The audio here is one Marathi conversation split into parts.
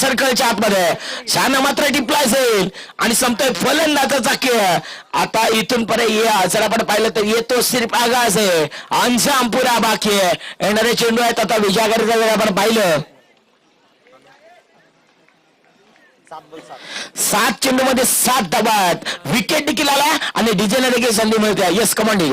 सर्कलच्या आतमध्ये. शाना मात्र टिपला असेल आणि संपतोय फलंदाजाचा खेळ आता इथून पर्यंत ये. जर आपण पाहिलं तर येतो सिर्फ आगास आहे अंशाम पुरा बाकी आहे. येणारे चेंडू आहेत आता विजयागरीचा जर आपण पाहिलं. सात चेंडू मध्ये सात दबात विकेट देखील आला आणि डिझेल देखील संधी मिळते. येस कमांडी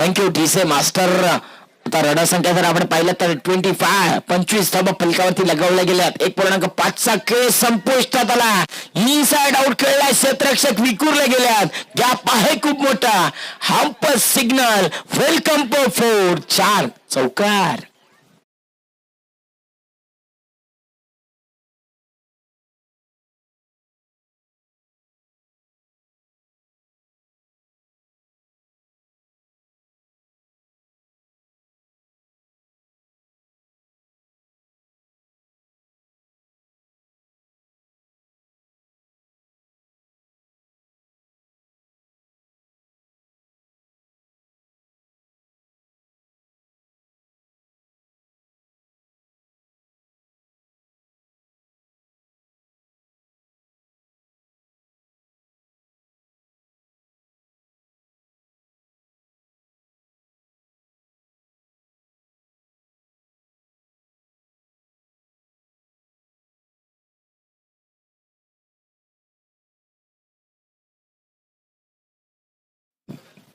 थँक्यू टी से मास्टर आता रडर संख्या जर आपण पाहिलं तर ट्वेंटी फाय पंचवीस धाबा फलकावरती लगवल्या गेल्यात एक पूर्णांक पाचचा खेळ संपुष्टात आला. इनसाइड आउट खेळला क्षेत्ररक्षक विखुरले गेल्यात गॅप आहे खूप मोठा. हम्प सिग्नल वेलकम फोर चार चौकार.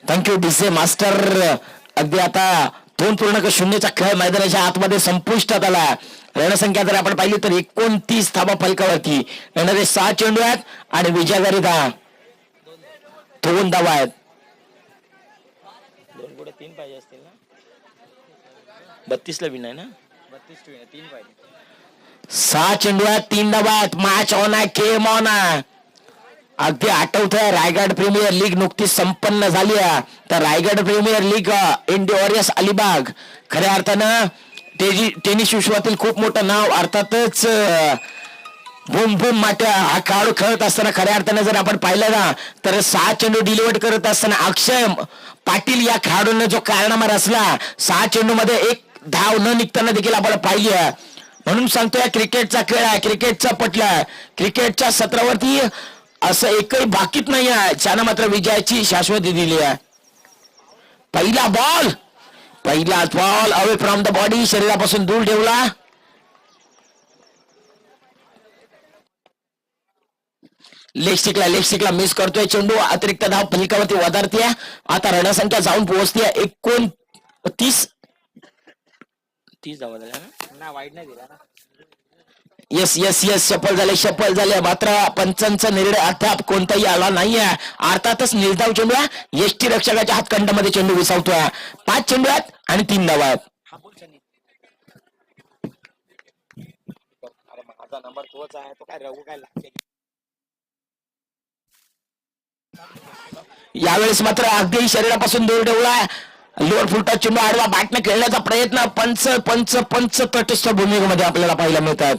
थँक्यू डीसे मास्टर अगदी आता दोन पूर्णांक शून्यचा खेळ मैदानाच्या आतमध्ये संपुष्टात आला. रणसंख्या जर आपण पाहिली तर एकोणतीस धाबा फलकावरती. येणारे सहा चेंडू आहेत आणि विजयागारी दहा दोन धावा आहेत. दोन पुढे तीन पाहिजे असतील ना? बत्तीस ला विन आहे ना? बत्तीस टू तीन पाहिजे. सहा चेंडू आहेत तीन धावा आहेत. मॅच ऑन आहे गेम ऑन आहे. अगदी आठवतंय रायगड प्रीमियर लीग नुकतीच संपन्न झाली आहे. तर रायगड प्रीमियर लीग इंडी वॉरियर्स अलिबाग. खऱ्या अर्थानं टेजी टेनिस विश्वातील खूप मोठं नाव अर्थातच अं, बूम माट्या हा खेळाडू खेळत असताना खऱ्या अर्थानं जर आपण पाहिलं ना तर सहा चेंडू डिलिव्हर करत असताना अक्षय पाटील या खेळाडूंना जो कारनामा रचला सहा चेंडू मध्ये एक धाव न निघताना देखील आपण पाहिली म्हणून म्हणून सांगतोय क्रिकेटचा खेळ आहे क्रिकेटचा पटला आहे. क्रिकेटच्या सत्रावरती असं एकही बाकीत नाही आहे. त्यानं मात्र विजयाची शाश्वती दिली आहे. पहिला बॉल पहिला ball away from the body शरीरापासून दूर ठेवला. लेग स्टिकला लेग स्टिकला मिस करतोय चेंडू. अतिरिक्त धाव फलिकावरती वधारते आता रणसंख्या जाऊन पोहोचते एकोणतीस. तीस धावा झाल्या ना? ना वाईट नाही दिला ना. येस येस येस सफल झाले सफल झाले. मात्र पंचांचा निर्णय अद्याप कोणताही आला नाहीये. अर्थातच निर्धाव चेंडू आहे यष्टी रक्षकाच्या हातखंडामध्ये चेंडू विसावतोय. पाच चेंडू आहेत आणि तीन धावा आहेत. नंबर तोच आहे तो काय काय यावेळेस मात्र अगदी शरीरापासून दूर ठेवला. लोअर फुलटा चेंडू आडवा बॅटने खेळण्याचा प्रयत्न. पंच पंच पंच तटस्थ भूमिकेमध्ये आपल्याला पाहायला मिळतात.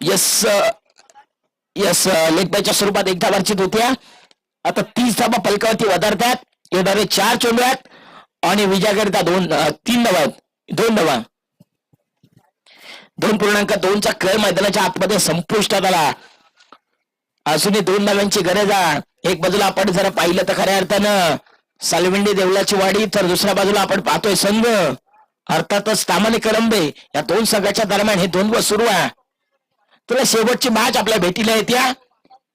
यस यस लेग स्वरूपात एक धाव वंचित होत्या. आता तीस धाबा पलकावरती वधारतात. येणारे चार चेंडू आहेत आणि विजयाकरिता दोन तीन धावा आहेत. दोन धावा दोन पूर्णांक दोनचा खेळ मैदानाच्या आतमध्ये संपुष्टात आला. अजूनही दोन धाव्यांची गरज आहे. एक बाजूला आपण जर पाहिलं तर खऱ्या अर्थानं सालविंडी देवळाची वाडी तर दुसऱ्या बाजूला आपण पाहतोय संघ. अर्थातच तामाने करंबे या दोन संघाच्या दरम्यान हे द्वंद्व सुरू आहे. तुला शेवटची मॅच आपल्या भेटीला येत्या?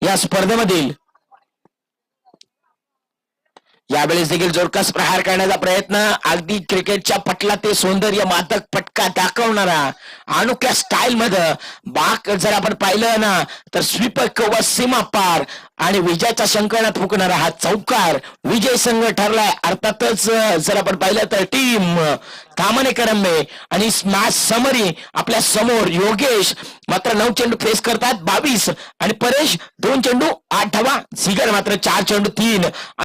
या स्पर्धेमधील. यावेळेस देखील जोरकस प्रहार करण्याचा प्रयत्न. अगदी क्रिकेटच्या पटला ते सौंदर्य मादक पटका दाखवणारा अनोख्या स्टाईल मध्ये बाक जर आपण पाहिलं ना तर स्वीपक व सीमा पार आणि विजयाच्या शंकरणात फुकणारा हा चौकार विजय संघ ठरलाय. अर्थातच जर आपण पाहिलं तर टीम थामणे करंबे आणि मॅच समरी आपल्यासमोर योगेश मात्र नऊ चेंडू फेस करतात बावीस आणि परेश दोन चेंडू आठ धावा झिगर मात्र चार चेंडू तीन.